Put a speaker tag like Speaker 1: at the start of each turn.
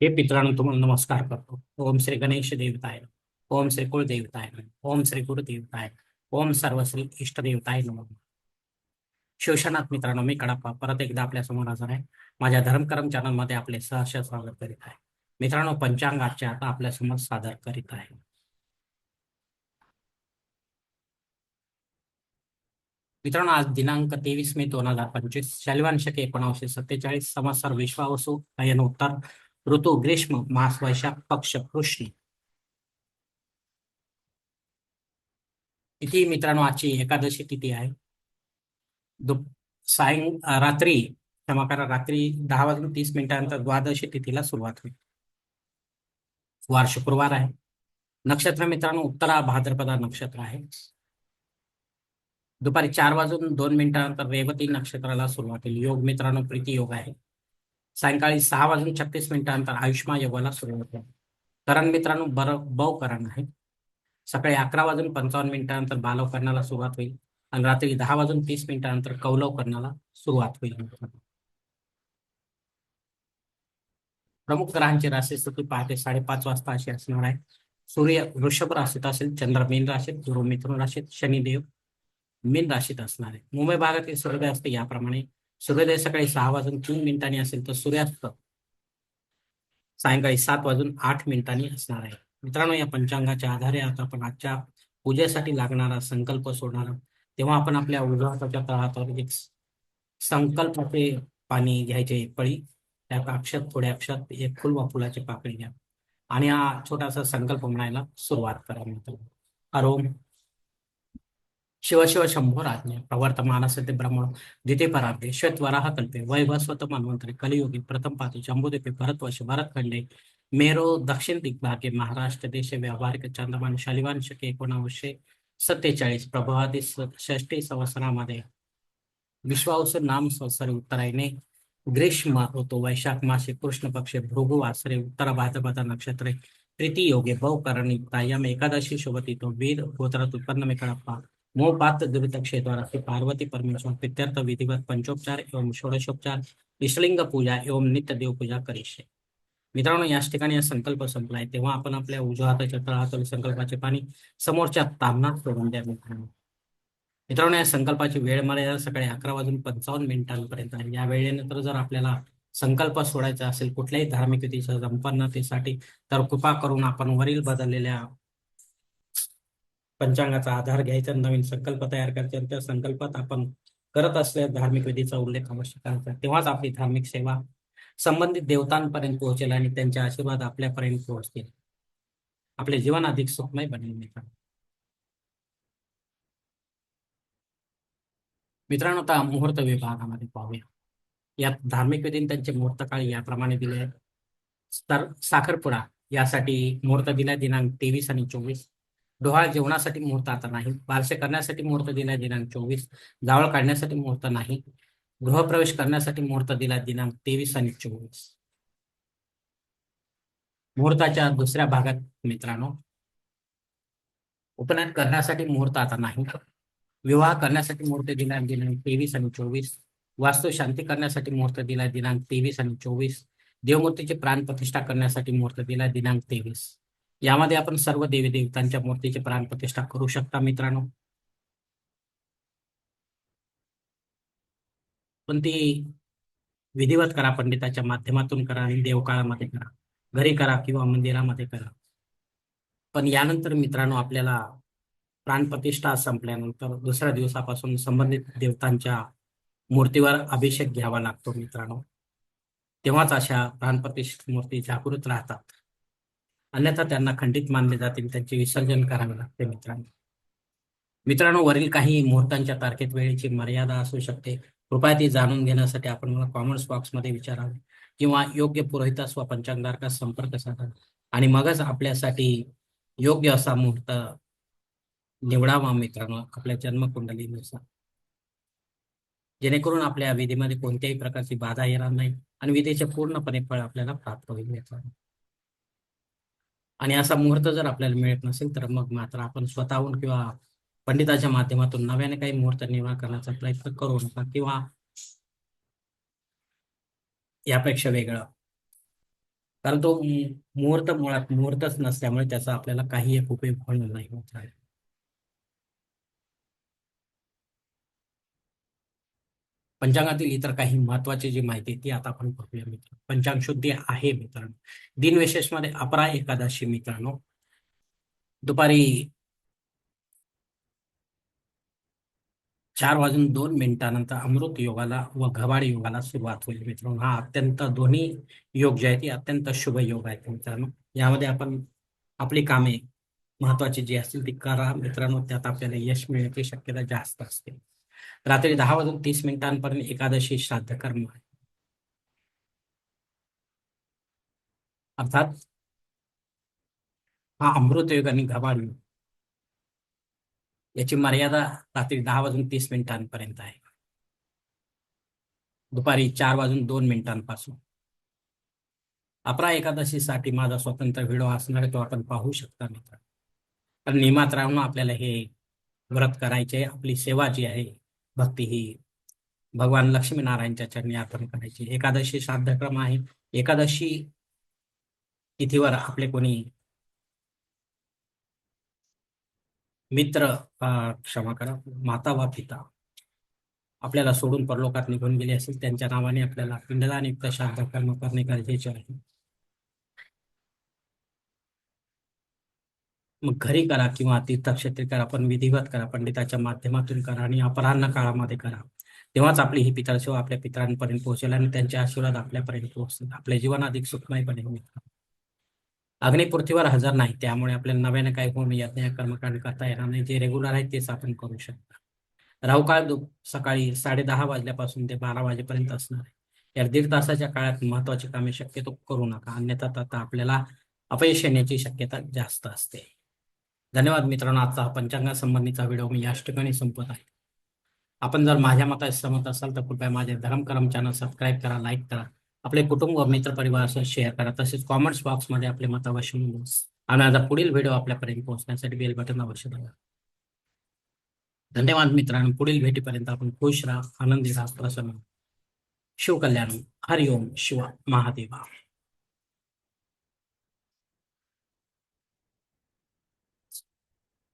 Speaker 1: हे पित्रांनो तुम्हाला नमस्कार करतो. ओम श्री गणेश देवताय ओम श्री कुळदेवताय ओम श्री गुरुदेवताय ओम सर्वश्री इष्टदेवताय नमः. शिवशनाथ मित्रांनो मी कडाप्पा परत एकदा आपल्यासमोर हजर आहे. माझ्या धर्मकर्म चॅनलमध्ये आपले सहर्ष स्वागत करीत आहे. मित्रांनो पंचांग आजच्या आता आपल्यासमोर सादर करीत आहे. मित्रांनो आज दिनांक तेवीस मे दोन हजार पंचवीस शैलवान शके एकोणावीसशे सत्तेचाळीस संवत्सर विश्वावसू अयनोत्तर ऋतू ग्रीष्म मास वैशाख पक्ष कृष्ण तिथी मित्रांनो आजची एकादशी तिथी आहे? दुप सायं रात्री क्षमा करा रात्री दहा वाजून तीस मिनिटानंतर द्वादशी तिथीला सुरुवात होईल. वार शुक्रवार आहे. नक्षत्र मित्रांनो उत्तरा भाद्रपदा नक्षत्र आहे. दुपारी चार वाजून दोन मिनिटानंतर रेवती नक्षत्राला सुरुवात होईल. योग मित्रांनो प्रीती योग आहे. सायंकाळी सहा वाजून छत्तीस मिनिटानंतर आयुष्मा योगाला सुरुवात होईल करण मित्रांनो बर बव करण आहे. सकाळी अकरा वाजून पंचावन्न मिनिटानंतर बालव करण्याला सुरुवात होईल आणि रात्री दहा वाजून तीस मिनिटानंतर कौलव करण्याला सुरुवात होईल. प्रमुख ग्रहांची राशी स्थिती पहाटे साडेपाच वाजता अशी असणार आहे. सूर्य वृषभ राशीत असेल चंद्र मीन राशीत गुरु मिथुन राशीत शनिदेव मीन राशीत असणार आहे. मुंबई भागातील सूर्योदय असते याप्रमाणे सूर्योदय सकाळी सहा वाजून तीन मिनिटांनी असेल तर सूर्यास्त सायंकाळी सात वाजून आठ मिनिटांनी असणार आहे. मित्रांनो या पंचांगाच्या आधारे आता आपण आजच्या पूजेसाठी लागणारा संकल्प सोडणार तेव्हा आपण आपल्या उजवाच्या हाताच्या एक संकल्पाचे पाणी घ्यायचे एक पळी त्या अक्षत थोड्या अक्षत एक फुल वा फुलाची पाकळी घ्या. आणि हा छोटासा संकल्प म्हणायला सुरुवात करा मित्रांनो. हरोम शिव शिव शंभो राज्ञ प्रवर्तमान सत्य ब्रह्मण। द्विते परार्धे श्वेतवराह कल्पे वैभस्वत मन्वंतरे कलियुगे प्रथम पाती जम्बूद्वीपे भरतवश भरतखंडे मेरो दक्षिण दिग्भागे महाराष्ट्र देशे व्यावहारिक चंद्रमान शालिवान शके एकोणावीसशे सत्तेचाळीस प्रभावादी षष्टी संवत्सरामध्ये विश्वावस नाम संवत्सरी उत्तरायने ग्रीष्म होतो वैशाख मासे कृष्ण पक्षे भृगु वासरे उत्तर भाद्रपदा नक्षत्रे प्रीती योगे बहुकरणी तायम एकादशी शोभतीतो वेद गोत्रात उत्पन्न में मूळ पात्र दुरित क्षेत्र श्री पार्वती परमेश्वर प्रीत्यर्थ विधिवत पंचोपचार एवं षोडशोपचार इष्टलिंग पूजा एवं नित्य देव पूजा करीशे। मित्रांनो याच ठिकाणी हा संकल्प संपलाय. तेव्हा आपण आपल्या उजव्या हाताच्या तळहातातील संकल्पाचे पाणी समोरच्या तामनात सोडून द्या मित्रांनो. मित्रांनो या संकल्पाची वेळ मर्यादा सकाळी अकरा वाजून पंचावन्न मिनिटांपर्यंत आहे. या वेळेनंतर जर आपल्याला संकल्प सोडायचा असेल कुठल्याही धार्मिक विधीच्या संपन्नतेसाठी तर कृपा करून आपण वरील बदललेल्या पंचांगाचा आधार घ्यायचा नवीन संकल्प तयार करायचे आणि त्या संकल्पात आपण करत असलेल्या धार्मिक विधीचा उल्लेख आवश्यक करायचा. तेव्हाच आपली धार्मिक सेवा संबंधित देवतांपर्यंत पोहोचेल आणि त्यांचे आशीर्वाद आपल्यापर्यंत पोहोचतील. आपले जीवन अधिक सुखमय बनेल मित्रांनो. मित्रांनो आता मुहूर्त विभागामध्ये पाहूया. यात धार्मिक विधी त्यांचे मुहूर्त काळ याप्रमाणे दिले आहेत. तर साखरपुडा यासाठी मुहूर्त दिला दिनांक तेवीस आणि चोवीस. डोहाळ जेवणासाठी मुहूर्त आता नाही. बारसे करण्यासाठी मुहूर्त दिला दिनांक चोवीस. जावळ काढण्यासाठी मुहूर्त नाही. गृहप्रवेश करण्यासाठी मुहूर्त दिला दिनांक तेवीस आणि चोवीस. मुहूर्ताच्या दुसऱ्या भागात मित्रांनो उपनयन करण्यासाठी मुहूर्त आता नाही. विवाह करण्यासाठी मुहूर्त दिला दिनांक तेवीस आणि चोवीस. वास्तू शांती करण्यासाठी मुहूर्त दिला दिनांक तेवीस आणि चोवीस. देवमूर्तीची प्राण प्रतिष्ठा करण्यासाठी मुहूर्त दिला दिनांक तेवीस. यामध्ये आपण सर्व देवी देवतांच्या मूर्तीची प्राण प्रतिष्ठा करू शकता मित्रांनो. पण ती विधिवत करा पंडिताच्या माध्यमातून करा आणि देवकाळामध्ये करा. घरी करा किंवा मंदिरामध्ये करा. पण यानंतर मित्रांनो आपल्याला प्राणप्रतिष्ठा संपल्यानंतर दुसऱ्या दिवसापासून संबंधित देवतांच्या मूर्तीवर अभिषेक घ्यावा लागतो मित्रांनो. तेव्हाच अशा प्राणप्रतिष्ठित मूर्ती जागृत राहतात. अन्यथा त्यांना खंडित मानले जातील त्यांचे विसर्जन करावे लागते मित्रांनो. मित्रांनो वरील काही मुहूर्तांच्या तारखेत वेळेची मर्यादा असू शकते. कृपया ती जाणून घेण्यासाठी आपण मला कॉमेंट्स बॉक्समध्ये विचारावे किंवा योग्य पुरोहितास व पंचांगारकास संपर्क साधा आणि मगच आपल्यासाठी योग्य असा मुहूर्त निवडावा मित्रांनो आपल्या जन्मकुंडलीनुसार. जेणेकरून आपल्या विधीमध्ये कोणत्याही प्रकारची बाधा येणार नाही आणि विधीचे पूर्णपणे फळ आपल्याला प्राप्त होईल मित्रांनो. आणि असा मुहूर्त जर आपल्याला मिळत नसेल तर मग मात्र आपण स्वतःहून किंवा पंडिताच्या माध्यमातून नव्याने काही मुहूर्त निर्माण करण्याचा प्रयत्न करू नका किंवा यापेक्षा वेगळं. कारण तो मुहूर्त मुळात मुहूर्तच नसल्यामुळे त्याचा आपल्याला काही एक उपयोग होणार नाही होत आहे. पंचांगातील इतर काही महत्वाची जी माहिती आहे ती आता आपण बघूया मित्र पंचांग शुद्धी आहे मित्रांनो. दिनविशेषमध्ये अपरा एकादशी मित्रांनो. दुपारी चार वाजून दोन मिनिटानंतर अमृत योगाला व घबाड योगाला सुरुवात होईल मित्रांनो. हा अत्यंत दोन्ही योग जे आहेत ते अत्यंत शुभ योग आहेत मित्रांनो. यामध्ये आपण आपली कामे महत्वाची जी असतील ती करा मित्रांनो. त्यात आपल्याला यश मिळण्याची शक्यता जास्त असते. रात्री दहा वाजून तीस मिनिटांपर्यंत एकादशी श्राद्ध कर्म आहे. अर्थात हा अमृत योग आणि घबाड याची मर्यादा रात्री दहा वाजून तीस मिनिटांपर्यंत आहे. दुपारी चार वाजून दोन मिनिटांपासून. अपरा एकादशीसाठी माझा स्वतंत्र व्हिडिओ असणार तो आपण पाहू शकता मित्र कारण नियमात राहून आपल्याला हे व्रत करायचे आपली सेवा जी आहे भक्ती ही भगवान लक्ष्मीनारायणच्या चरणी अर्पण करायची. एकादशी श्राद्धक्रम आहे. एकादशी तिथीवर आपले कोणी मित्र क्षमा करा माता वा पिता आपल्याला सोडून परलोकात निघून गेले असेल त्यांच्या नावाने आपल्याला पिंडदान युक्त श्राद्ध कर्म करणे गरजेचे आहे. मग घरी करा किंवा तीर्थक्षेत्री करा पण विधिवत करा पंडिताच्या माध्यमातून करा आणि अपराह्न काळामध्ये करा. तेव्हाच आपली ही पितरसेवा आपल्या पितरांपर्यंत पोहोचेल आणि त्यांचे आशीर्वाद आपल्यापर्यंत पोहोचतील. आपले जीवन अधिक सुखमयपणे होईल. अग्निपृथ्वीवर हजर नाही त्यामुळे आपल्याला नव्याने काही होऊन यज्ञ कर्मकांड करता येणार नाही. जे रेग्युलर आहे तेच आपण करू शकता. राहुकाळ दु सकाळी साडे दहा वाजल्यापासून ते बारा वाजेपर्यंत असणार आहे. या दीड तासाच्या काळात महत्वाची कामे शक्यतो करू नका. अन्यथा आता आपल्याला अपयश येण्याची शक्यता जास्त असते. धन्यवाद मित्रांनो आजचा हा पंचांगासंबंधीचा व्हिडिओ मी याच ठिकाणी संपत आहे. आपण जर माझ्या मतात सहमत असाल तर कृपया माझे धर्मकरम चॅनल सबस्क्राईब करा लाईक करा. आपले कुटुंब व मित्र शेअर करा. तसेच कॉमेंट्स बॉक्समध्ये आपले मत अवश्य नोंदवा. आणि आता पुढील व्हिडिओ आपल्यापर्यंत पोहोचण्यासाठी बेल बटन अवश्य दाबा. धन्यवाद मित्रांनो. पुढील भेटीपर्यंत आपण खुश राहा आनंदी राहा प्रसन्न शिवकल्याण हरिओम शिव. महादेवा.